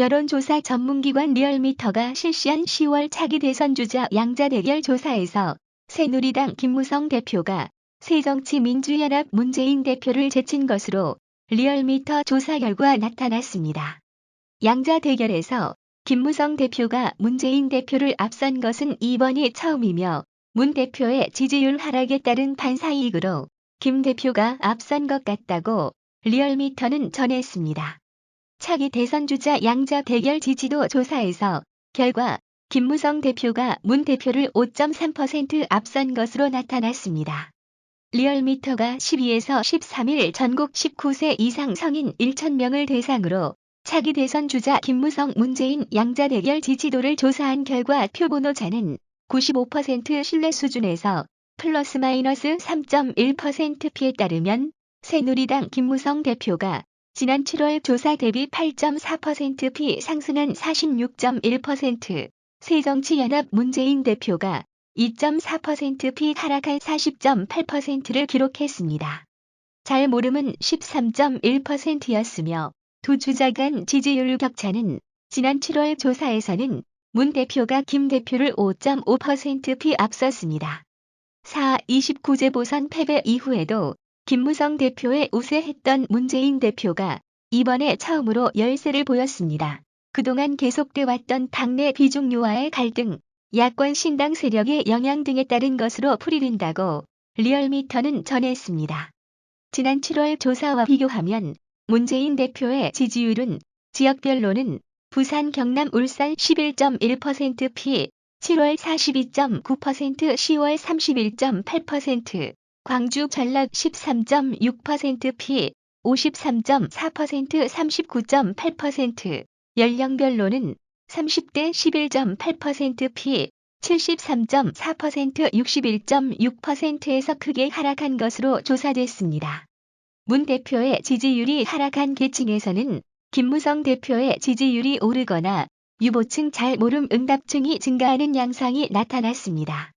여론조사 전문기관 리얼미터가 실시한 10월 차기 대선 주자 양자 대결 조사에서 새누리당 김무성 대표가 새정치민주연합 문재인 대표를 제친 것으로 리얼미터 조사 결과 나타났습니다. 양자 대결에서 김무성 대표가 문재인 대표를 앞선 것은 이번이 처음이며 문 대표의 지지율 하락에 따른 반사이익으로 김 대표가 앞선 것 같다고 리얼미터는 전했습니다. 차기 대선 주자 양자 대결 지지도 조사에서 결과 김무성 대표가 문 대표를 5.3% 앞선 것으로 나타났습니다. 리얼미터가 12에서 13일 전국 19세 이상 성인 1,000명을 대상으로 차기 대선 주자 김무성 문재인 양자 대결 지지도를 조사한 결과 표본오차는 95% 신뢰 수준에서 플러스 마이너스 3.1%피에 따르면 새누리당 김무성 대표가 지난 7월 조사 대비 8.4%피 상승한 46.1%, 새정치연합 문재인 대표가 2.4%피 하락한 40.8%를 기록했습니다. 잘 모름은 13.1%였으며 두 주자 간 지지율 격차는 지난 7월 조사에서는 문 대표가 김 대표를 5.5%피 앞섰습니다. 4. 29제 보선 패배 이후에도 김무성 대표의 우세했던 문재인 대표가 이번에 처음으로 열세를 보였습니다. 그동안 계속돼 왔던 당내 비중류와의 갈등, 야권 신당 세력의 영향 등에 따른 것으로 풀이된다고 리얼미터는 전했습니다. 지난 7월 조사와 비교하면 문재인 대표의 지지율은 지역별로는 부산, 경남, 울산 11.1%피, 7월 42.9%, 10월 31.8%, 광주, 전라 13.6%피, 53.4%, 39.8%, 연령별로는 30대 11.8%피, 73.4%, 61.6%에서 크게 하락한 것으로 조사됐습니다. 문 대표의 지지율이 하락한 계층에서는 김무성 대표의 지지율이 오르거나 유보층 잘 모름 응답층이 증가하는 양상이 나타났습니다.